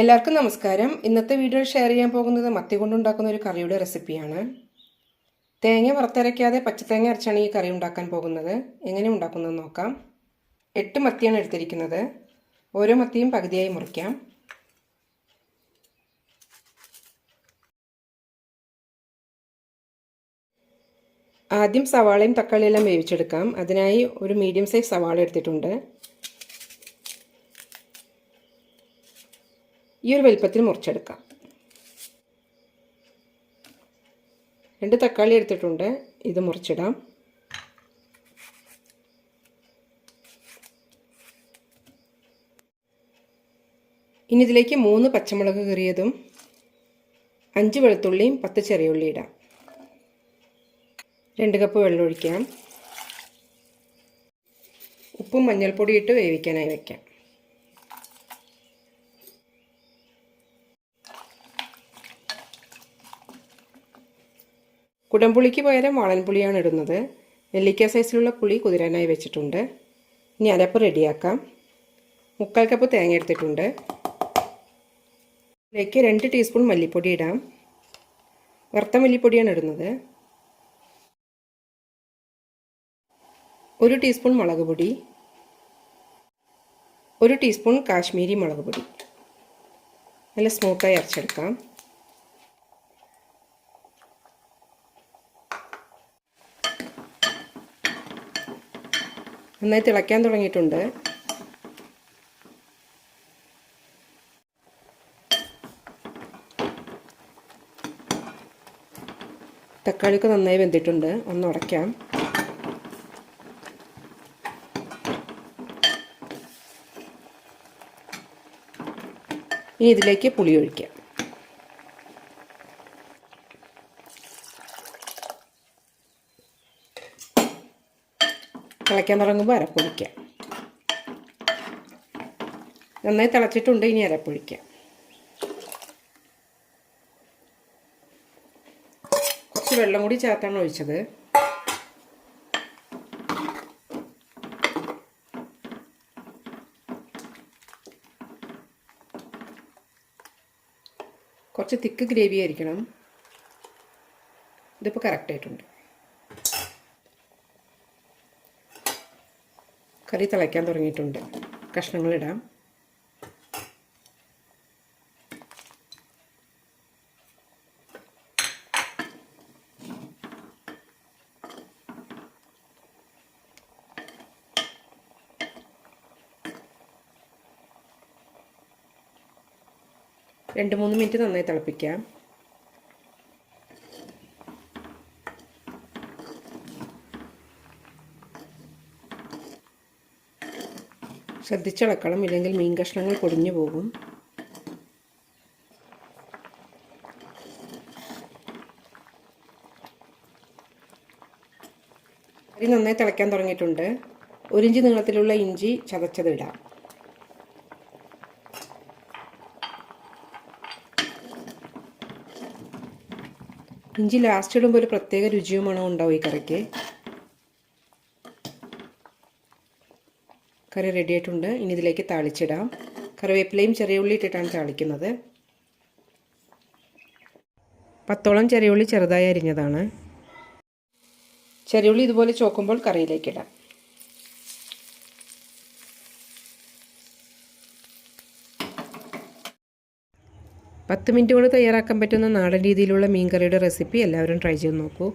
എല്ലാവർക്കും നമസ്കാരം. ഇന്നത്തെ വീഡിയോയിൽ ഷെയർ ചെയ്യാൻ പോകുന്നത് മത്തി കൊണ്ടുണ്ടാക്കുന്ന ഒരു കറിയുടെ റെസിപ്പിയാണ് തേങ്ങ വറുത്തരയ്ക്കാതെ പച്ചത്തേങ്ങ അരച്ചാണ് ഈ കറി ഉണ്ടാക്കാൻ പോകുന്നത്. എങ്ങനെ ഉണ്ടാക്കുന്നത് നോക്കാം. എട്ട് മത്തിയാണ് എടുത്തിരിക്കുന്നത്. ഓരോ മത്തിയും പകുതിയായി മുറിക്കാം. ആദ്യം സവാളയും തക്കാളിയെല്ലാം വേവിച്ചെടുക്കാം. അതിനായി ഒരു മീഡിയം സൈസ് സവാള എടുത്തിട്ടുണ്ട്. ഈ ഒരു വലിപ്പത്തിൽ മുറിച്ചെടുക്കാം. രണ്ട് തക്കാളി എടുത്തിട്ടുണ്ട്. ഇത് മുറിച്ചിടാം. ഇനി ഇതിലേക്ക് മൂന്ന് പച്ചമുളക് കീറിയതും അഞ്ച് വെളുത്തുള്ളിയും പത്ത് ചെറിയ ഉള്ളി ഇടാം. രണ്ട് കപ്പ് വെള്ളം ഒഴിക്കാം. ഉപ്പും മഞ്ഞൾപ്പൊടിയിട്ട് വേവിക്കാനായി വയ്ക്കാം കുടംപുളിക്ക് പകരം വാളൻപുളിയാണ് ഇടുന്നത്. നെല്ലിക്ക സൈസിലുള്ള പുളി കുതിരാനായി വെച്ചിട്ടുണ്ട്. ഇനി അരപ്പ് റെഡിയാക്കാം. മുക്കാൽ കപ്പ് തേങ്ങ എടുത്തിട്ടുണ്ട്. ഇതിലേക്ക് രണ്ട് ടീസ്പൂൺ മല്ലിപ്പൊടി ഇടാം. വറുത്ത മല്ലിപ്പൊടിയാണ് ഇടുന്നത്. ഒരു ടീസ്പൂൺ മുളക് പൊടി. ഒരു ടീസ്പൂൺ കാശ്മീരി മുളക് പൊടി. നല്ല സ്മൂത്തായി അരച്ചെടുക്കാം. നന്നായി തിളയ്ക്കാൻ തുടങ്ങിയിട്ടുണ്ട്. തക്കാളിയൊക്കെ നന്നായി വെന്തിട്ടുണ്ട്. ഒന്ന് ഉടയ്ക്കാം. ഇനി ഇതിലേക്ക് പുളി ഒഴിക്കാം. തിളയ്ക്കാൻ തുടങ്ങുമ്പോൾ അരപ്പൊഴിക്കാം നന്നായി തിളച്ചിട്ടുണ്ട് ഇനി അരപ്പൊഴിക്കാം കുറച്ച് വെള്ളം കൂടി ചേർത്താണ് ഒഴിച്ചത്. കുറച്ച് തിക്ക് ഗ്രേവി ആയിരിക്കണം. ഇതിപ്പോൾ കറക്റ്റായിട്ടുണ്ട്. കറി തിളയ്ക്കാൻ തുടങ്ങിയിട്ടുണ്ട്. കഷ്ണങ്ങളിടാം. രണ്ട് മൂന്ന് മിനിറ്റ് നന്നായി തിളപ്പിക്കാം. ശ്രദ്ധിച്ചിളക്കണം ഇല്ലെങ്കിൽ മീൻ കഷ്ണങ്ങൾ പൊടിഞ്ഞു പോകും. അരി നന്നായി തിളയ്ക്കാൻ തുടങ്ങിയിട്ടുണ്ട്. ഒരിഞ്ചി നീളത്തിലുള്ള ഇഞ്ചി ചതച്ചത് ഇടാം. ഇഞ്ചി ലാസ്റ്റ് ഇടുമ്പോൾ ഒരു പ്രത്യേക രുചിയും മണവും ഉണ്ടാവും ഈ കറിക്ക്. കറി റെഡി ആയിട്ടുണ്ട്. ഇനി ഇതിലേക്ക് താളിച്ചിടാം. കറിവേപ്പിലയും ചെറിയ ഉള്ളി ഇട്ടിട്ടാണ് താളിക്കുന്നത്. പത്തോളം ചെറിയ ഉള്ളി ചെറുതായി അരിഞ്ഞതാണ്. ചെറിയ ഉള്ളി ഇതുപോലെ ചോക്കുമ്പോൾ കറിയിലേക്കിടാം പത്ത് മിനിറ്റ് കൊണ്ട് തയ്യാറാക്കാൻ പറ്റുന്ന നാടൻ രീതിയിലുള്ള മീൻ കറിയുടെ റെസിപ്പി എല്ലാവരും ട്രൈ ചെയ്ത് നോക്കൂ.